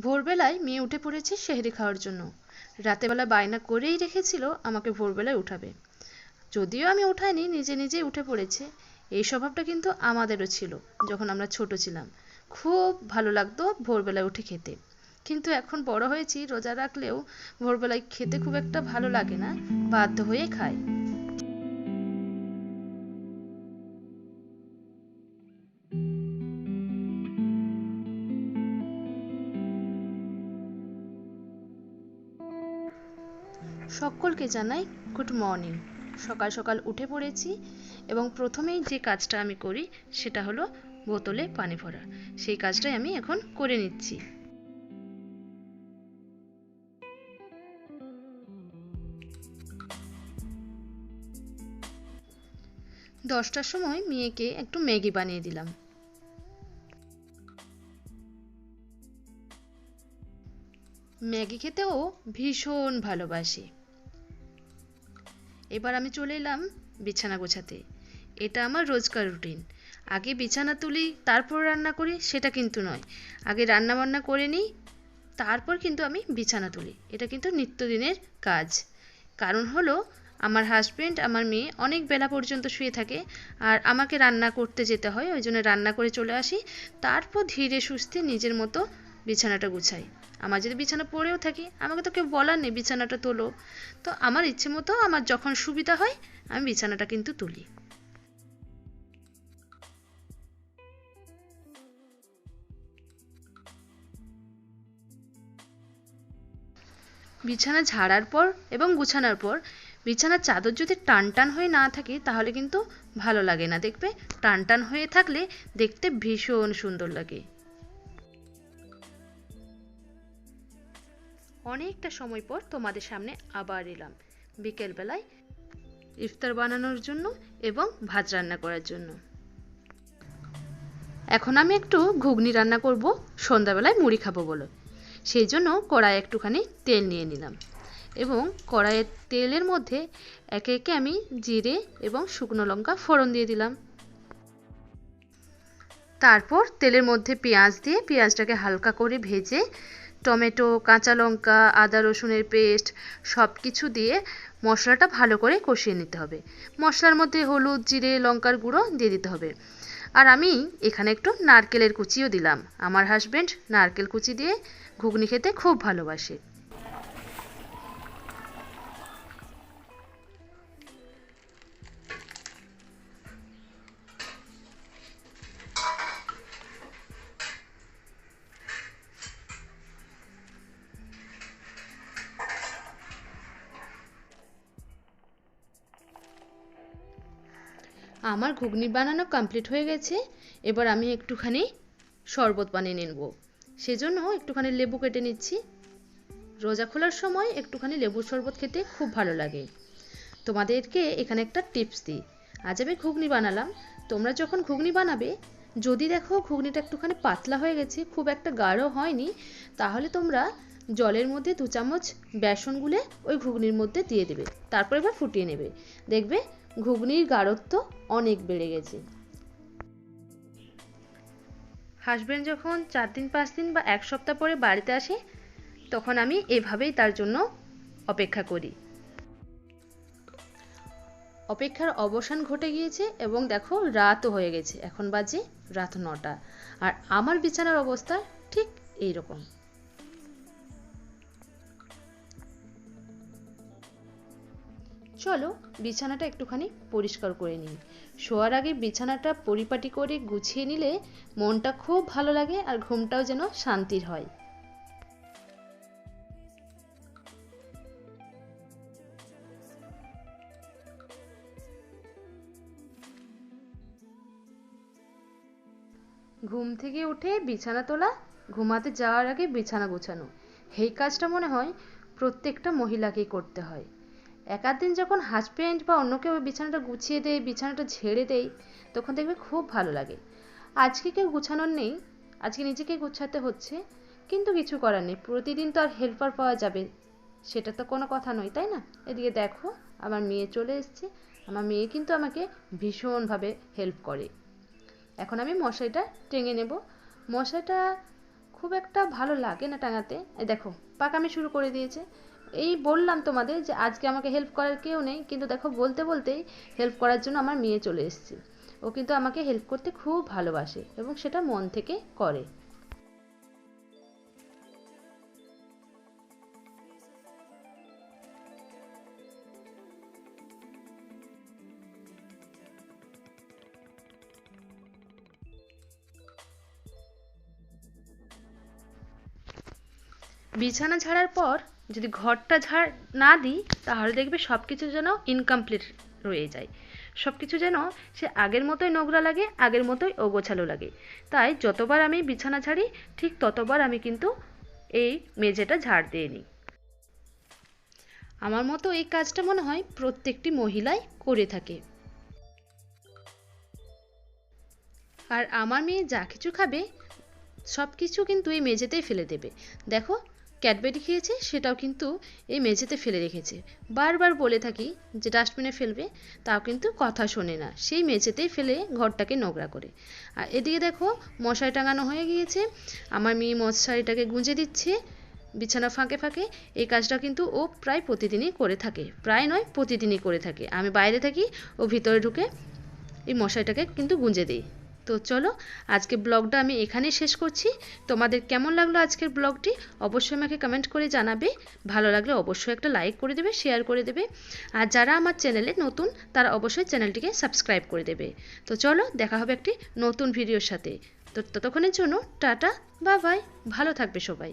ভোরবেলায় মেয়ে উঠে পড়েছে সেহেরি খাওয়ার জন্য। রাতেবেলা বায়না করেই রেখেছিল, আমাকে ভোরবেলায় উঠাবে। যদিও আমি উঠাইনি, নিজে নিজেই উঠে পড়েছে। এই স্বভাবটা কিন্তু আমাদেরও ছিল, যখন আমরা ছোট ছিলাম। খুব ভালো লাগতো ভোরবেলায় উঠে খেতে। কিন্তু এখন বড় হয়েছি, রোজা রাখলেও ভোরবেলায় খেতে খুব একটা ভালো লাগে না, বাধ্য হয়ে খাই। সকলকে জানাই গুড মর্নিং সকাল সকাল উঠে পড়েছি এবং প্রথমেই যে কাজটা আমি করি সেটা হলো বোতলে পানি ভরা। সেই কাজটাই আমি এখন করে নিচ্ছি। দশটার সময় মেয়েকে একটু ম্যাগি বানিয়ে দিলাম। ম্যাগি খেতেও ভীষণ ভালোবাসে। এবার আমি চলে এলাম বিছানা গোছাতে। এটা আমার রোজকার রুটিন। আগে বিছানা তুলি, তারপর রান্না করি, সেটা কিন্তু নয়। আগে রান্না বান্না করে নিই, তারপর কিন্তু আমি বিছানা তুলি। এটা কিন্তু নিত্যদিনের কাজ। কারণ হলো, আমার হাজব্যান্ড আমার মেয়ে অনেক বেলা পর্যন্ত শুয়ে থাকে আর আমাকে রান্না করতে যেতে হয়, ওই জন্য রান্না করে চলে আসি। তারপর ধীরে সুস্থে নিজের মতো বিছানাটা গুছাই। আমার যদি বিছানা পড়েও থাকি, আমাকে তো কেউ বলার নেই, বিছানাটা তোলো। তো আমার ইচ্ছে মতো আমার যখন সুবিধা হয়, আমি বিছানাটা কিন্তু তুলি। বিছানা ঝাড়ার পর এবং গুছানোর পর, বিছানার চাদর যদি টান টান হয়ে না থাকে, তাহলে কিন্তু ভালো লাগে না। দেখবে টান টান হয়ে থাকলে দেখতে ভীষণ সুন্দর লাগে। অনেকটা সময় পর তোমাদের সামনে আবার এলাম। বিকেলবেলায় ইফতার বানানোর জন্য এবং ভাত রান্না করার জন্য। এখন আমি একটু ঘুগনি রান্না করব, সন্ধ্যাবেলায় মুড়ি খাব বলো। সেই জন্য কড়াই একটুখানি তেল নিয়ে নিলাম এবং কড়াইয়ের তেলের মধ্যে একে একে আমি জিরে এবং শুকনো লঙ্কা ফোড়ন দিয়ে দিলাম। তারপর তেলের মধ্যে পেঁয়াজ দিয়ে পেঁয়াজটাকে হালকা করে ভেজে টমেটো, কাঁচা লঙ্কা, আদা রসুনের পেস্ট সব কিছু দিয়ে মশলাটা ভালো করে কষিয়ে নিতে হবে। মশলার মধ্যে হলুদ, জিরে, লঙ্কার গুঁড়ো দিয়ে দিতে হবে। আর আমি এখানে একটু নারকেলের কুচিও দিলাম। আমার হাজব্যান্ড নারকেল কুচি দিয়ে ঘুগনি খেতে খুব ভালোবাসে। আমার ঘুগনি বানানো কমপ্লিট হয়ে গেছে। এবার আমি একটুখানি শরবত বানিয়ে নেব। সেজন্য একটুখানি লেবু কেটে নিচ্ছি। রোজা খোলার সময় একটুখানি লেবুর শরবত খেতে খুব ভালো লাগে। তোমাদেরকে এখানে একটা টিপস দিই। আজ আমি ঘুগনি বানালাম। তোমরা যখন ঘুগনি বানাবে, যদি দেখো ঘুগনিটা একটুখানি পাতলা হয়ে গেছে, খুব একটা গাঢ় হয়নি, তাহলে তোমরা জলের মধ্যে দু চামচ বেসন গুলে ওই ঘুগনির মধ্যে দিয়ে দেবে। তারপর এবার ফুটিয়ে নেবে। দেখবে ঘুগনির গাঢ়ত্ব অনেক বেড়ে গেছে। হাজব্যান্ড যখন চার দিন, পাঁচ দিন বা এক সপ্তাহ পরে বাড়িতে আসে, তখন আমি এভাবেই তার জন্য অপেক্ষা করি। অপেক্ষার অবসান ঘটে গিয়েছে এবং দেখো রাতও হয়ে গেছে। এখন বাজে রাত নটা। আর আমার বিছানার অবস্থা ঠিক এই রকম চলো বিছানাটা একটুখানি পরিষ্কার করে নিই। শোয়ার আগে বিছানাটা পরিপাটি করে গুছিয়ে নিলে মনটা খুব ভালো লাগে আর ঘুমটাও যেন শান্তির হয়। ঘুম থেকে উঠে বিছানা তোলা, ঘুমাতে যাওয়ার আগে বিছানা গোছানো। এই কাজটা মনে হয় প্রত্যেকটা মহিলাকেই করতে হয়। একাধ দিন যখন হাজব্যান্ড বা অন্য কেউ বিছানাটা গুছিয়ে দেয়, বিছানাটা ঝেড়ে দেয়, তখন দেখবে খুব ভালো লাগে। আজকে কেউ গুছানোর নেই, আজকে নিজেকে গুছাতে হচ্ছে, কিন্তু কিছু করার নেই। প্রতিদিন তো আর হেল্পার পাওয়া যাবে, সেটা তো কোনো কথা নয়, তাই না? এদিকে দেখো, আমার মেয়ে চলে এসছে, আমার মেয়ে কিন্তু আমাকে ভীষণভাবে হেল্প করে। এখন আমি মশারিটা টেঙে নেব। মশারিটা খুব একটা ভালো লাগে না টাঙাতে। এই দেখো, পাকামি শুরু করে দিয়েছে। এই বললাম তোমাদের যে আজকে আমাকে হেল্প করার কেউ নেই, কিন্তু দেখো বলতে বলতেই হেল্প করার জন্য আমার মেয়ে চলে এসেছে। ও কিন্তু আমাকে হেল্প করতে খুব ভালোবাসে এবং সেটা মন থেকে করে। বিছানা ঝাড়ার পর যদি ঘরটা ঝাড় না দিই, তাহলে দেখবে সব কিছু যেন ইনকমপ্লিট রয়ে যায়। সব কিছু যেন সে আগের মতোই নোংরা লাগে, আগের মতোই অগোছালো লাগে। তাই যতবার আমি বিছানা ঝাড়ি, ঠিক ততবার আমি কিন্তু এই মেঝেটা ঝাড় দিয়ে নিই। আমার মতো এই কাজটা মনে হয় প্রত্যেকটি মহিলাই করে থাকে। আর আমার মেয়ে যা কিছু খাবে সব কিছু কিন্তু এই মেঝেতেই ফেলে দেবে। দেখো ক্যাডবেরি খেয়েছে, সেটাও কিন্তু এই মেঝেতে ফেলে রেখেছে। বারবার বলে থাকি যে ডাস্টবিনে ফেলবে, তাও কিন্তু কথা শোনে না। সেই মেঝেতেই ফেলে ঘরটাকে নোংরা করে। আর এদিকে দেখো, মশারি টাঙানো হয়ে গিয়েছে। আমার মেয়ে মশারিটাকে গুঁজে দিচ্ছে বিছানা ফাঁকে ফাঁকে। এই কাজটা কিন্তু ও প্রায় প্রতিদিনই করে থাকে। প্রায় নয়, প্রতিদিনই করে থাকে। আমি বাইরে থাকি, ও ভিতরে ঢুকে এই মশারিটাকে কিন্তু গুঁজে দিই। তো চলো আজকে ব্লগটা আমি এখানেই শেষ করছি। তোমাদের কেমন লাগল আজকের ব্লগটি? অবশ্যই আমাকে কমেন্ট করে জানাবে। ভালো লাগলে অবশ্যই একটা লাইক করে দেবে শেয়ার করে দেবে। আর যারা আমার চ্যানেলে নতুন, তারা অবশ্যই চ্যানেলটিকে সাবস্ক্রাইব করে দেবে। তো চলো, দেখা হবে একটি নতুন ভিডিওর সাথে। তো ততক্ষণের জন্য টাটা বা বাই ভালো থাকবে সবাই।